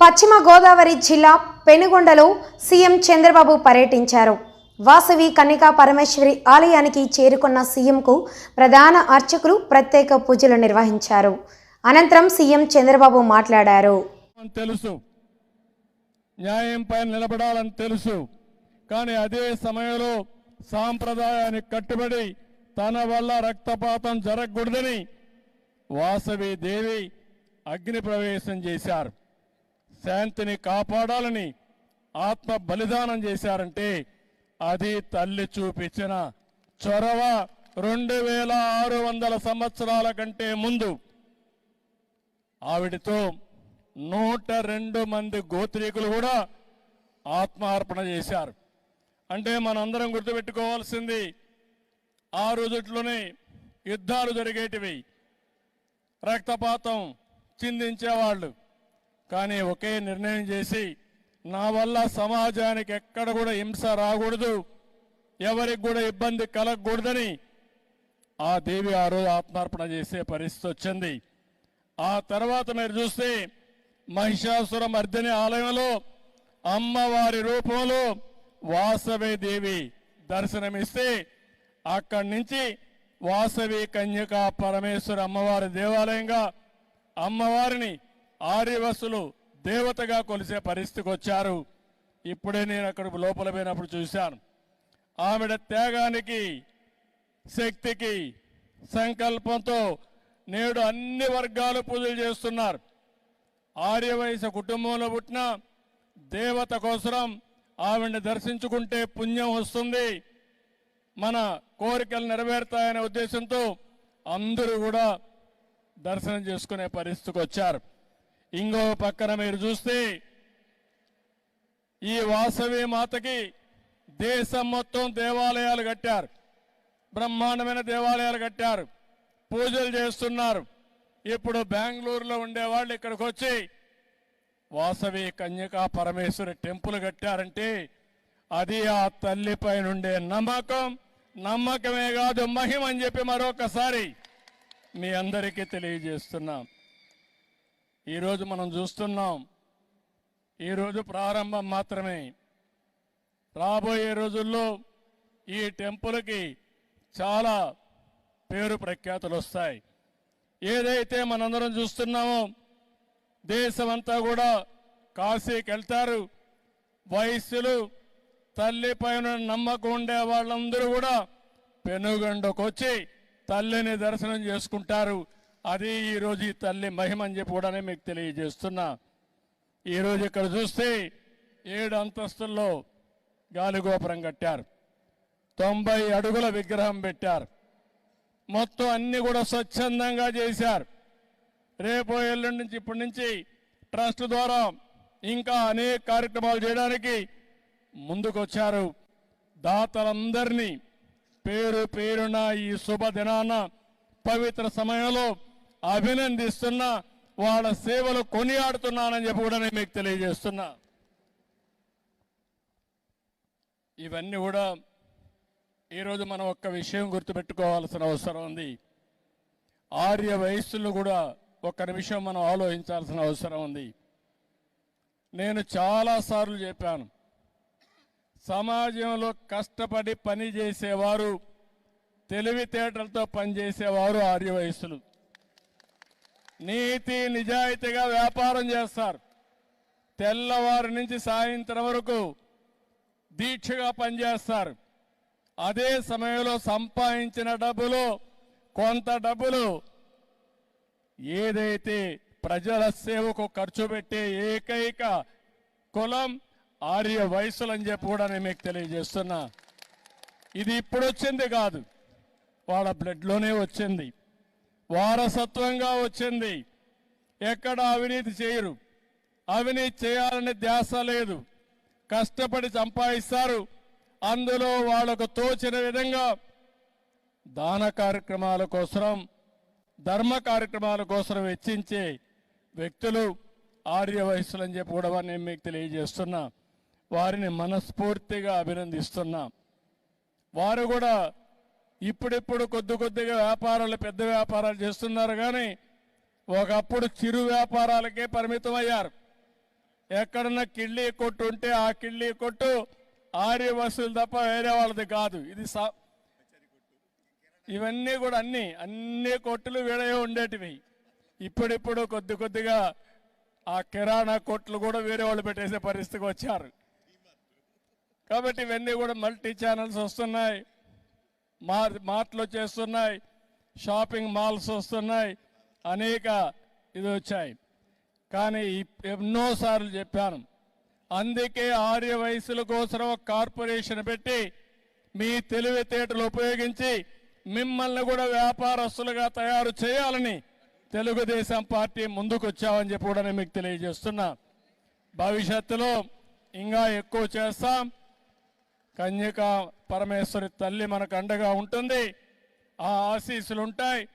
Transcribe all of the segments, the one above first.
పశ్చిమ గోదావరి జిల్లా పెనుగొండలో సీఎం చంద్రబాబు పర్యటించారు. వాసవి కన్నికా పరమేశ్వరి ఆలయానికి చేరుకున్న సీఎంకు ప్రధాన అర్చకులు ప్రత్యేక పూజలు నిర్వహించారు. అనంతరం సీఎం చంద్రబాబు మాట్లాడారు. తెలుసు. న్యాయం పైన నిలబడాలని తెలుసు. కానీ అదే సమయంలో సాంప్రదాయానికి కట్టుబడి తన వల్ల రక్తపాతం జరగకూడదని వాసవి దేవి అగ్ని ప్రవేశం చేశారు. శాంతిని కాపాడాలని ఆత్మ బలిదానం చేశారంటే అది తల్లి చూపించిన చొరవ రెండు వేల ఆరు వందల సంవత్సరాల కంటే ముందు. ఆవిడతో నూట రెండు మంది గోత్రీకులు కూడా ఆత్మార్పణ చేశారు. అంటే మనందరం గుర్తుపెట్టుకోవాల్సింది ఆ రోజుట్లోనే యుద్ధాలు జరిగేటివి. రక్తపాతం చిందించేవాళ్ళు. కానీ ఒకే నిర్ణయం చేసి నా వల్ల సమాజానికి ఎక్కడ కూడా హింస రాకూడదు ఎవరికి కూడా ఇబ్బంది కలగకూడదని ఆ దేవి ఆ రోజు ఆత్మార్పణ చేసే పరిస్థితి వచ్చింది. ఆ తర్వాత మీరు చూస్తే మహిషాసుర మర్దిని ఆలయంలో అమ్మవారి రూపంలో వాసవి దేవి దర్శనమిస్తే అక్కడి నుంచి వాసవి కన్యక పరమేశ్వర అమ్మవారి దేవాలయంగా అమ్మవారిని ఆర్యవసులు దేవతగా కొలిసే పరిస్థితికి వచ్చారు. ఇప్పుడే నేను అక్కడ లోపల పోయినప్పుడు చూశాను. ఆవిడ త్యాగానికి శక్తికి సంకల్పంతో నేడు అన్ని వర్గాలు పూజలు చేస్తున్నారు. ఆర్యవైశ్య కుటుంబంలో పుట్టిన దేవత కోసరం ఆవిడని దర్శించుకుంటే పుణ్యం వస్తుంది. మన కోరికలు నెరవేరుతాయనే ఉద్దేశంతో అందరూ కూడా దర్శనం చేసుకునే పరిస్థితికి వచ్చారు. ఇంకో పక్కన మీరు చూస్తే ఈ వాసవి మాతకి దేశం మొత్తం దేవాలయాలు కట్టారు. బ్రహ్మాండమైన దేవాలయాలు కట్టారు. పూజలు చేస్తున్నారు. ఇప్పుడు బెంగళూరులో ఉండేవాళ్ళు ఇక్కడికి వచ్చి వాసవి కన్యకా పరమేశ్వరి టెంపుల్ కట్టారంటే అది ఆ తల్లిపై నుండే నమ్మకం నమ్మకమే కాదు మహిమ అని చెప్పి మరొకసారి మీ అందరికీ తెలియజేస్తున్నాం. ఈరోజు మనం చూస్తున్నాం ఈరోజు ప్రారంభం మాత్రమే. రాబోయే రోజుల్లో ఈ టెంపుల్కి చాలా పేరు ప్రఖ్యాతులు వస్తాయి. ఏదైతే మనందరం చూస్తున్నామో దేశమంతా కూడా కాశీకి వెళ్తారు వయస్సులు తల్లి పైన నమ్మకం ఉండే వాళ్ళందరూ కూడా పెనుగండకు వచ్చి తల్లిని దర్శనం చేసుకుంటారు. అది ఈరోజు ఈ తల్లి మహిమ అని చెప్పి కూడా మీకు తెలియజేస్తున్నా. ఈరోజు ఇక్కడ చూస్తే ఏడు అంతస్తుల్లో గాలిగోపురం కట్టారు. తొంభై అడుగుల విగ్రహం పెట్టారు. మొత్తం అన్ని కూడా స్వచ్ఛందంగా చేశారు. రేపు ఎల్లుండి నుంచి ఇప్పటి నుంచి ట్రస్ట్ ద్వారా ఇంకా అనేక కార్యక్రమాలు చేయడానికి ముందుకొచ్చారు. దాతలందరినీ పేరు పేరున ఈ శుభదినాన పవిత్ర సమయంలో అభినందిస్తున్నా వాళ్ళ సేవలు కొనియాడుతున్నానని చెప్పి కూడా నేను మీకు తెలియజేస్తున్నా. ఇవన్నీ కూడా ఈరోజు మనం ఒక్క విషయం గుర్తుపెట్టుకోవాల్సిన అవసరం ఉంది. ఆర్య వయస్సులు కూడా ఒక్క నిమిషం మనం ఆలోచించాల్సిన అవసరం ఉంది. నేను చాలాసార్లు చెప్పాను సమాజంలో కష్టపడి పని చేసేవారు తెలివితేటలతో పనిచేసేవారు ఆర్య వయస్సులు. నీతి నిజాయితీగా వ్యాపారం చేస్తారు. తెల్లవారి నుంచి సాయంత్రం వరకు దీక్షగా పనిచేస్తారు. అదే సమయంలో సంపాదించిన డబ్బులు కొంత డబ్బులు ఏదైతే ప్రజల సేవకు ఖర్చు పెట్టే ఏకైక కులం ఆర్య వయసులు అని చెప్పి కూడా నేను మీకు తెలియజేస్తున్నా. ఇది ఇప్పుడు వచ్చింది కాదు. వాళ్ళ బ్లడ్లోనే వచ్చింది. వారసత్వంగా వచ్చింది. ఎక్కడ అవినీతి చేయరు. అవినీతి చేయాలనే ధ్యాస లేదు. కష్టపడి సంపాదిస్తారు. అందులో వాళ్ళకు తోచిన విధంగా దాన కార్యక్రమాల కోసం ధర్మ కార్యక్రమాల కోసం వెచ్చించే వ్యక్తులు ఆర్య వయస్సులు అని చెప్పి కూడా నేను మీకు తెలియజేస్తున్నా. వారిని మనస్ఫూర్తిగా అభినందిస్తున్నా. వారు కూడా ఇప్పుడిప్పుడు కొద్ది కొద్దిగా వ్యాపారాలు పెద్ద వ్యాపారాలు చేస్తున్నారు కానీ ఒకప్పుడు చిరు వ్యాపారాలకే పరిమితం అయ్యారు ఎక్కడన్నా కిళ్ళీ కొట్టు ఉంటే ఆ కిళ్ళీ కొట్టు ఆర్య తప్ప వేరే వాళ్ళది కాదు. ఇది సా ఇవన్నీ కూడా అన్ని అన్ని కొట్లు వీడయే ఉండేటివి. ఇప్పుడిప్పుడు కొద్ది కొద్దిగా ఆ కిరాణా కొట్లు కూడా వేరే వాళ్ళు పెట్టేసే పరిస్థితికి వచ్చారు. కాబట్టి ఇవన్నీ కూడా మల్టీ ఛానల్స్ వస్తున్నాయి. మార్ మార్ట్లు చేస్తున్నాయి. షాపింగ్ మాల్స్ వస్తున్నాయి. అనేక ఇది వచ్చాయి. కానీ ఎన్నోసార్లు చెప్పాను. అందుకే ఆర్య వయసుల కోసం ఒక కార్పొరేషన్ పెట్టి మీ తెలివితేటలు ఉపయోగించి మిమ్మల్ని కూడా వ్యాపారస్తులుగా తయారు చేయాలని తెలుగుదేశం పార్టీ ముందుకొచ్చామని చెప్పి కూడా నేను మీకు తెలియజేస్తున్నా. భవిష్యత్తులో ఇంకా ఎక్కువ చేస్తాం. కన్యక పరమేశ్వరి తల్లి మనకు అండగా ఉంటుంది. ఆ ఆశీస్సులు ఉంటాయి.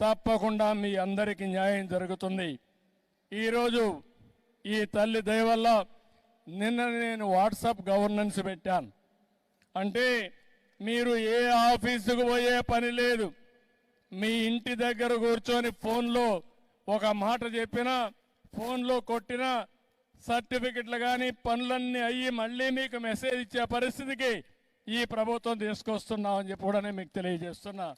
తప్పకుండా మీ అందరికీ న్యాయం జరుగుతుంది. ఈరోజు ఈ తల్లి దయవల్ల నిన్న నేను వాట్సాప్ గవర్నెన్స్ పెట్టాను. అంటే మీరు ఏ ఆఫీసుకు పోయే పని లేదు. మీ ఇంటి దగ్గర కూర్చొని ఫోన్లో ఒక మాట చెప్పినా ఫోన్లో కొట్టినా సర్టిఫికెట్లు కానీ పనులన్నీ అయ్యి మళ్ళీ మీకు మెసేజ్ ఇచ్చే పరిస్థితికి ఈ ప్రభుత్వం తీసుకొస్తున్నామని చెప్పి కూడా నేను మీకు తెలియజేస్తున్నా.